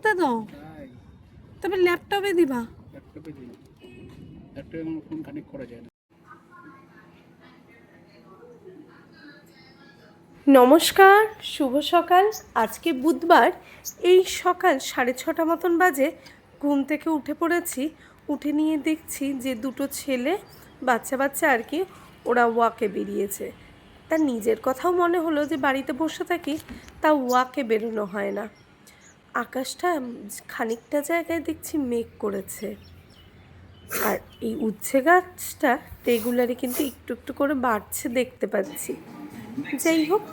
ইয়েতে দাও তবে ল্যাপটপে দিবা। ল্যাপটপে দিই। ল্যাপটপে আমার ফোন কানেক্ট করা যায় না। নমস্কার শুভ সকাল। আজকে বুধবার এই সকাল সাড়ে ছটা মতন বাজে ঘুম থেকে উঠে পড়েছি। উঠে নিয়ে দেখছি যে দুটো ছেলে বাচ্চা বাচ্চা আর কি ওরা ওয়াকে বেরিয়েছে। তার নিজের কথাও মনে হলো যে বাড়িতে বসে থাকি তা ওয়াকে বেরোনো হয় না। আকাশটা খানিকটা জায়গায় দেখছি মেঘ করেছে। আর এই উচ্ছে গাছটা রেগুলারই কিন্তু একটু একটু করে বাড়ছে দেখতে পাচ্ছি। যাই হোক,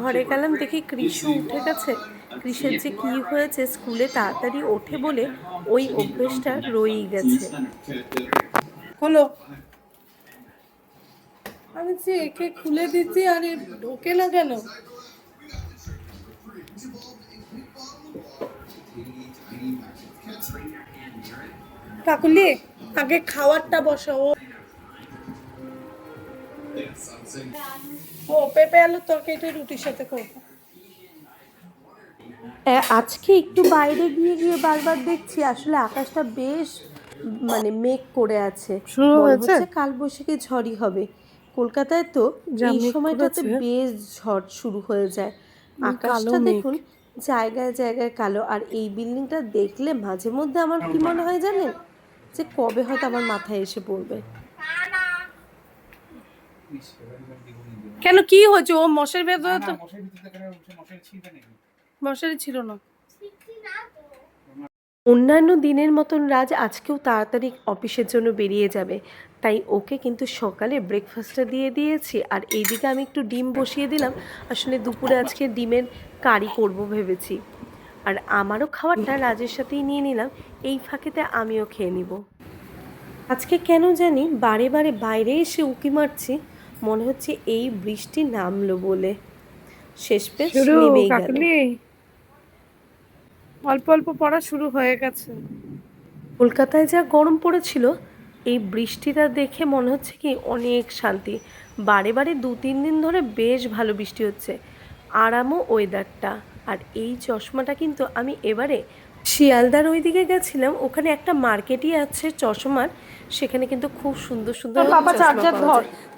ঘরে গেলাম দেখি কৃষু উঠে গেছে। কৃষের যে কি হয়েছে স্কুলে তাড়াতাড়ি ওঠে বলে ওই অভ্যেসটা রয়েই গেছে। হলো আমি যে একে খুলে দিচ্ছি আর ঢোকে না কেন? কাকুলি আগে খাবারটা বসাও। ও পেঁপে আলুর তরকারিটা রুটির সাথে করব আজকে একটু বাইরে গিয়ে গিয়ে বারবার দেখছি আসলে আকাশটা বেশ মানে মেঘ করে আছে? হচ্ছে কাল বৈশাখী ঝড়ই হবে। কলকাতায় তো যা এই সময়টাতে বেশ ঝড় শুরু হয়ে যায়। আকাশটা দেখুন জায়গায় জায়গায় কালো। আর এই বিল্ডিংটা দেখলে মাঝে মধ্যে আমার কি মনে হয় জানেন? যে কবে হয়তো আমার মাথায় এসে পড়বে। কেন কি হয়েছে? ও মশের ভেতরে তো মশারি ছিল না। অন্যান্য দিনের মতন রাজ আজকেও তাড়াতাড়ি অফিসের জন্য বেরিয়ে যাবে। তাই ওকে কিন্তু সকালে ব্রেকফাস্টটা দিয়ে দিয়েছি। আর এইদিকে আমি একটু ডিম বসিয়ে দিলাম। আসলে দুপুরে আজকে ডিমের কারি করব ভেবেছি। আর আমারও খাবারটা রাজের সাথেই নিয়ে নিলাম এই ফাঁকেতে আমিও খেয়ে নিব। আজকে কেন জানি বারে বারে বাইরে এসে উকি মারছি মনে হচ্ছে এই বৃষ্টি নামলো বলে। শেষ পেশ নেমেই গেল। অল্প অল্প পড়া শুরু হয়ে গেছে। কলকাতায় যা গরম পড়েছিল এই বৃষ্টিটা দেখে মনে হচ্ছে কি অনেক শান্তি। বারে বারে দু তিন দিন ধরে বেশ ভালো বৃষ্টি হচ্ছে আরামও ওয়েদারটা আর এই চশমাটা কিন্তু আমি এবারে শিয়ালদার ওইদিকে গেছিলাম ওখানে একটা মার্কেটই আছে চশমার সেখানে কিন্তু খুব সুন্দর সুন্দর।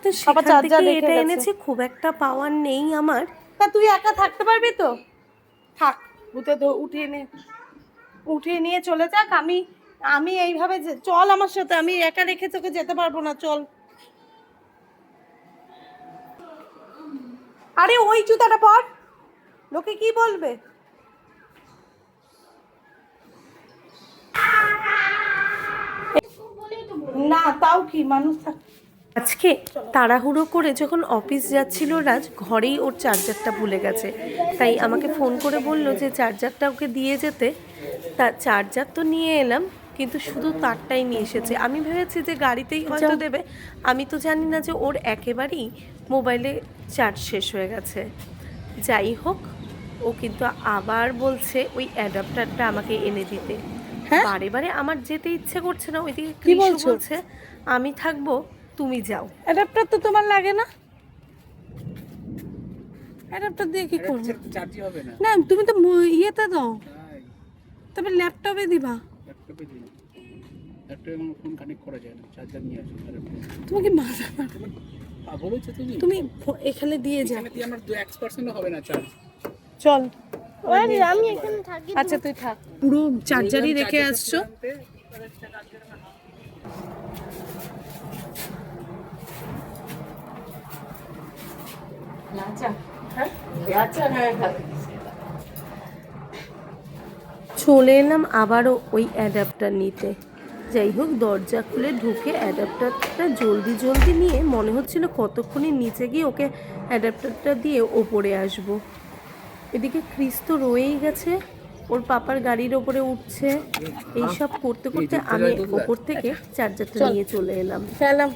তো সেখান থেকে এটা। এনেছি খুব একটা পাওয়ার নেই আমার। তা তুই একা থাকতে পারবি তো? থাক ভূতে তো উঠিয়ে নে। উঠিয়ে নিয়ে চলে যাক আমি আমি এইভাবে চল আমার সাথে আমি একা রেখে তোকে যেতে পারব না চল। আরে ওই জুতাটা পর। লোকে কি বলবে? না তাও কি? মানুষ আজকে তাড়াহুড়ো করে যখন অফিস যাচ্ছিল রাজ ঘরেই ওর চার্জারটা ভুলে গেছে। তাই আমাকে ফোন করে বলল যে চার্জারটা ওকে দিয়ে যেতে। তা চার্জার তো নিয়ে এলাম কিন্তু শুধু তারটাই নিয়ে এসেছে। আমি ভেবেছি যে গাড়িতেই হয়তো দেবে। আমি তো জানি না যে ওর একেবারেই মোবাইলে চার্জ শেষ হয়ে গেছে। যাই হোক ও কিন্তু আবার বলছে ওই অ্যাডাপ্টারটা আমাকে এনে দিতে। হ্যাঁ? বারে বারে আমার যেতে ইচ্ছে করছে না ওইদিকে কি বলছে? আমি থাকব তুমি যাও। অ্যাডাপ্টার তো তোমার লাগে না? অ্যাডাপ্টার দিয়ে কি করবে? না। না তুমি তো ইয়েতে দাও। তবে ল্যাপটপে দিবা। ল্যাপটপে দিই। ল্যাপটপে ফোন কানেক্ট করা যায় না চার্জার নিয়ে আসি তুমি কি মাথা পাগল হচ্ছে তুমি? তুমি এখানে দিয়ে যাও এখানে দিয়ে আমার দু এক পার্সেন্টও হবে না চার্জ চল। আমি এখানে থাকি আচ্ছা তুই থাক। পুরো চার্জারই রেখে আসছো? চলে এলাম আবারও ওই অ্যাডাপ্টার নিতে। যাই হোক দরজা খুলে ঢুকে অ্যাডাপ্টারটা জলদি জলদি নিয়ে মনে হচ্ছিল কতক্ষণে নিচে গিয়ে ওকে অ্যাডাপ্টারটা দিয়ে ওপরে আসব। এদিকে ক্রিস তো রয়েই গেছে ওর পাপার গাড়ির ওপরে উঠছে। এইসব করতে করতে আমি ওপর থেকে চার্জারটা নিয়ে চলে এলাম। ফেলাম।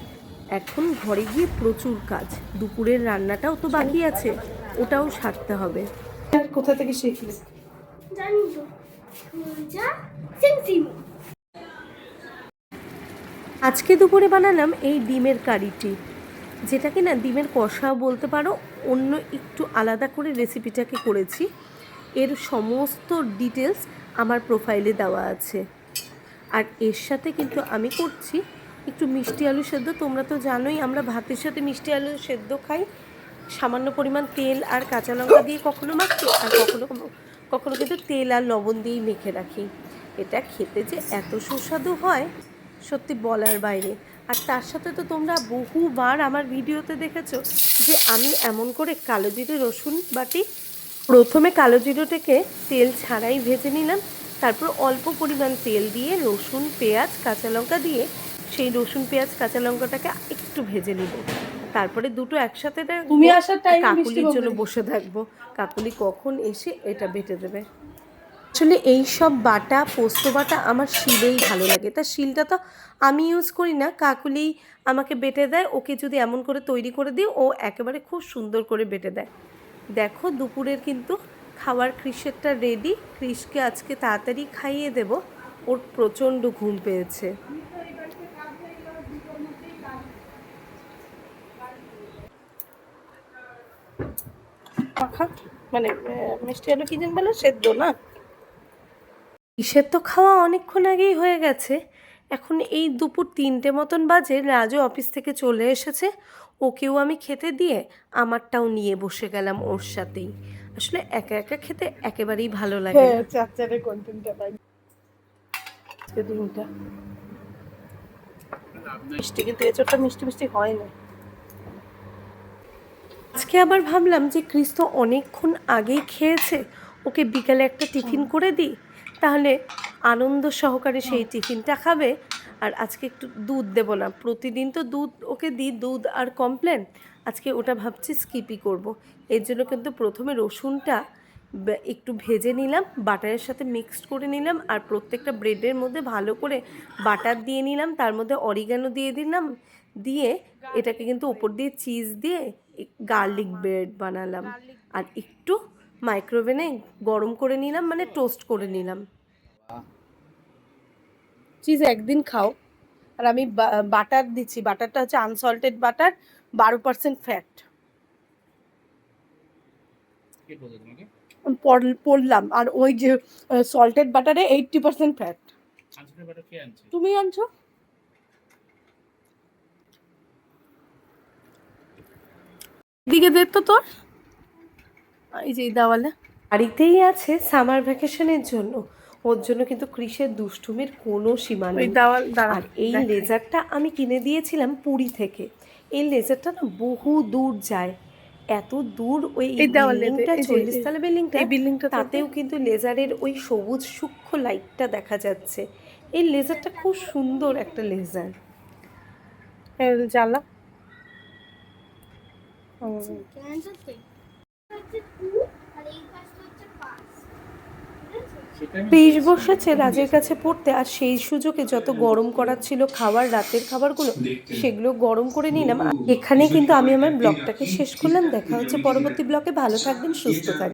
এখন ঘরে গিয়ে প্রচুর কাজ দুপুরের রান্নাটাও তো বাকি আছে ওটাও সারতে হবে। কোথা থেকে শিখলি? জানি তো আজকে দুপুরে বানালাম এই ডিমের কারিটি। যেটাকে না ডিমের কষাও বলতে পারো, অন্য একটু আলাদা করে রেসিপিটাকে করেছি। এর সমস্ত ডিটেলস আমার প্রোফাইলে দেওয়া আছে। আর এর সাথে কিন্তু আমি করছি একটু মিষ্টি আলু সেদ্ধ। তোমরা তো জানোই, আমরা ভাতের সাথে মিষ্টি আলু সেদ্ধ খাই। সামান্য পরিমাণ তেল আর কাঁচা লঙ্কা দিয়ে কখনো মাখি, আর কখনো কখনো কিন্তু তেল আর লবণ দিয়েই মেখে রাখি। এটা খেতে যে এত সুস্বাদু হয় সত্যি বলার বাইরে। আর তার সাথে তো তোমরা বহুবার আমার ভিডিওতে দেখেছ যে আমি এমন করে কালো জিরে রসুন বাটি প্রথমে কালো জিরোটাকে তেল ছাড়াই ভেজে নিলাম তারপর অল্প পরিমাণ তেল দিয়ে রসুন পেঁয়াজ কাঁচা লঙ্কা দিয়ে সেই রসুন পেঁয়াজ কাঁচা লঙ্কাটাকে একটু ভেজে নিব। তারপরে দুটো একসাথে। তুমি আসার কাকুলির জন্য বসে থাকব। কাকুলি কখন এসে এটা বেটে দেবে। আসলে এই সব বাটা, পোস্ত বাটা আমার শিলেই ভালো লাগে। তা শিলটা তো আমি ইউজ করি না। কাকুলি আমাকে বেটে দেয়, ওকে যদি এমন করে তৈরি করে দিই, ও একেবারে খুব সুন্দর করে বেটে দেয়। দেখো দুপুরের কিন্তু খাওয়ার ক্রিসেরটা রেডি ক্রিসকে আজকে তাড়াতাড়ি খাইয়ে দেব। ওর প্রচণ্ড ঘুম পেয়েছে। মানে মিষ্টি আলু কি যেন সেদ্ধ না? ইসের তো খাওয়া অনেকক্ষণ আগেই হয়ে গেছে। এখন এই দুপুর তিনটে মতন বাজে রাজু অফিস থেকে চলে এসেছে। ওকেও আমি খেতে দিয়ে আমারটাও নিয়ে বসে গেলাম ওর সাথেই। আসলে একা একা খেতে একেবারেই ভালো লাগে হ্যাঁ না। চাচারে কন্টেন্টটা পাই। আজকে দিনটা। মিষ্টি কিন্তু এচোরটা মিষ্টি মিষ্টি হয় না আজকে আবার ভাবলাম যে ক্রিস তো অনেকক্ষণ আগেই খেয়েছে ওকে বিকালে একটা টিফিন করে দিই। তাহলে আনন্দ সহকারে সেই টিফিনটা খাবে। আর আজকে একটু দুধ দেবো না। প্রতিদিন তো দুধ ওকে দিই, দুধ আর কমপ্লেন। আজকে ওটা ভাবছি স্কিপই করব। এর জন্য কিন্তু প্রথমে রসুনটা একটু ভেজে নিলাম, বাটারের সাথে মিক্সড করে নিলাম, আর প্রত্যেকটা ব্রেডের মধ্যে ভালো করে বাটার দিয়ে নিলাম। তার মধ্যে অরিগানো দিয়ে দিলাম। দিয়ে এটাকে কিন্তু ওপর দিয়ে চিজ দিয়ে গার্লিক ব্রেড বানালাম। আর একটু মাইক্রোওভেনে গরম করে নিলাম মানে টোস্ট করে নিলাম। চিজ একদিন খাও। আর আমি বাটার দিচ্ছি। বাটারটা হচ্ছে আনসল্টেড বাটার বারো পার্সেন্ট ফ্যাট পড়লাম। আর ওই যে সল্টেড বাটারে এইটটি পার্সেন্ট ফ্যাট তুমি আনছো? দিকে দে তো তোর। এই যে দেওয়ালে। বাড়িতেই আছে সামার ভ্যাকেশনের জন্য। ওর জন্য কিন্তু কৃষের দুষ্টুমির কোনো সীমা নেই। দেওয়াল আর এই লেজারটা আমি কিনে দিয়েছিলাম পুরী থেকে। এই লেজারটা না বহু দূর যায়। এত দূর ওই বিল্ডিংটা চল্লিশ তলা বিল্ডিংটা বিল্ডিংটা তাতেও কিন্তু লেজারের ওই সবুজ সূক্ষ্ম লাইটটা দেখা যাচ্ছে। এই লেজারটা খুব সুন্দর একটা লেজার। জ্বালা কেমন সত্যি হচ্ছে টু আর এই পাশটা হচ্ছে পাঁচ পিস বসেছে রাজের কাছে পড়তে, আর সেই সুযোগে যত গরম করার ছিল খাবার, রাতের খাবারগুলো, সেগুলো গরম করে নিলাম। এখানে কিন্তু আমি আমার ব্লগটাকে শেষ করলাম। দেখা হচ্ছে পরবর্তী ব্লকে ভালো থাকবেন, সুস্থ থাকবেন।